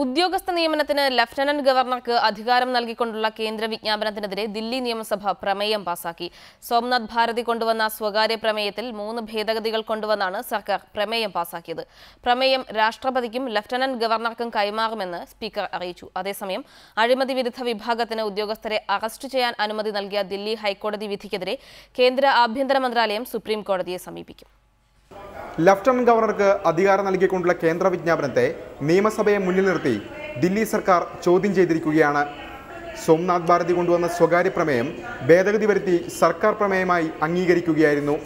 ഉദ്യോഗസ്ഥ നിയമനത്തിന് ലഫ്റ്റനന്റ് ഗവർണർക്ക് അധികാരം നൽകിക്കൊണ്ടുള്ള കേന്ദ്ര വിജ്ഞാപനത്തിനെതിരെ ദില്ലി നിയമസഭ പ്രമേയം പാസാക്കി. സോംനാഥ് ഭാരതി കൊണ്ടുവന്ന സ്വകാര്യ പ്രമേയത്തിൽ മൂന്ന് ഭേദഗതികൾ കൊണ്ടുവന്നാണ് സർക്കാർ പ്രമേയം പാസാക്കിയത്. പ്രമേയം രാഷ്ട്രപതിക്കും ലഫ്റ്റനന്റ് ഗവർണർക്കും കൈമാറുമെന്ന് സ്പീക്കർ അറിയിച്ചു. അതേസമയം അഴിമതി വിരുദ്ധ വിഭാഗത്തിന് ഉദ്യോഗസ്ഥരെ അറസ്റ്റ് ചെയ്യാൻ അനുമതി നൽകിയ ദില്ലി ഹൈക്കോടതി വിധിക്കെതിരെ കേന്ദ്ര ആഭ്യന്തര മന്ത്രാലയം സുപ്രീം കോടതിയെ സമീപിക്കും. ലഫ്റ്റനന്റ് ഗവർണർക്ക് അധികാരം നൽകിക്കൊണ്ടുള്ള കേന്ദ്ര വിജ്ഞാപനത്തെ നിയമസഭയെ മുന്നിൽ നിർത്തി ദില്ലി സർക്കാർ ചോദ്യം ചെയ്തിരിക്കുകയാണ്. സോംനാഥ് ഭാരതി കൊണ്ടുവന്ന സ്വകാര്യ പ്രമേയം ഭേദഗതി വരുത്തി സർക്കാർ പ്രമേയമായി അംഗീകരിക്കുകയായിരുന്നു.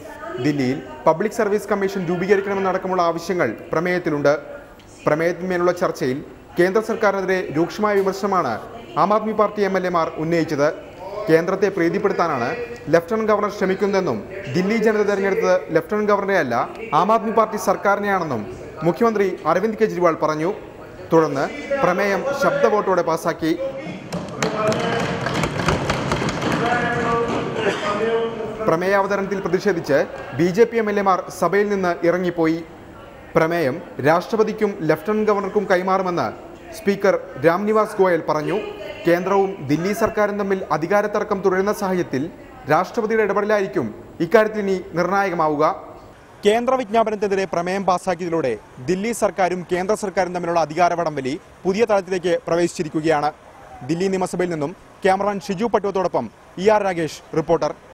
ദില്ലിയിൽ പബ്ലിക് സർവീസ് കമ്മീഷൻ രൂപീകരിക്കണമെന്നടക്കമുള്ള ആവശ്യങ്ങൾ പ്രമേയത്തിലുണ്ട്. പ്രമേയത്തിന്മേലുള്ള ചർച്ചയിൽ കേന്ദ്ര സർക്കാരിനെതിരെ രൂക്ഷമായ വിമർശനമാണ് Aam Aadmi Party M L എമാർ ഉന്നയിച്ചത്. കേന്ദ്രത്തെ പ്രീതിപ്പെടുത്താനാണ് ലഫ്റ്റനന്റ് ഗവർണർ ശ്രമിക്കുന്നതെന്നും ദില്ലി ജനത തെരഞ്ഞെടുത്തത് ലഫ്റ്റനന്റ് ഗവർണറെയല്ല ആം ആദ്മി പാർട്ടി സർക്കാരിനെയാണെന്നും മുഖ്യമന്ത്രി അരവിന്ദ് കെജ്രിവാൾ പറഞ്ഞു. തുടർന്ന് പ്രമേയം ശബ്ദ വോട്ടോടെ പാസാക്കി. പ്രമേയാവതരണത്തിൽ പ്രതിഷേധിച്ച് B J P M L എമാർ സഭയിൽ നിന്ന് ഇറങ്ങിപ്പോയി. പ്രമേയം രാഷ്ട്രപതിക്കും ലഫ്റ്റനന്റ് ഗവർണർക്കും കൈമാറുമെന്ന് സ്പീക്കർ രാംനിവാസ് ഗോയൽ പറഞ്ഞു. കേന്ദ്രവും ദില്ലി സർക്കാരും തമ്മിൽ അധികാരത്തർക്കം തുടരുന്ന സാഹചര്യത്തിൽ രാഷ്ട്രപതിയുടെ ഇടപെടലായിരിക്കും ഇക്കാര്യത്തിൽ ഇനി നിർണായകമാവുക. കേന്ദ്ര വിജ്ഞാപനത്തിനെതിരെ പ്രമേയം പാസാക്കിയതിലൂടെ ദില്ലി സർക്കാരും കേന്ദ്ര സർക്കാരും തമ്മിലുള്ള അധികാര വടംവലി പുതിയ തലത്തിലേക്ക് പ്രവേശിച്ചിരിക്കുകയാണ്. ദില്ലി നിയമസഭയിൽ നിന്നും ക്യാമറമാൻ ഷിജു പട്ടുവത്തോടൊപ്പം ഇ ആർ രാഗേഷ് റിപ്പോർട്ടർ.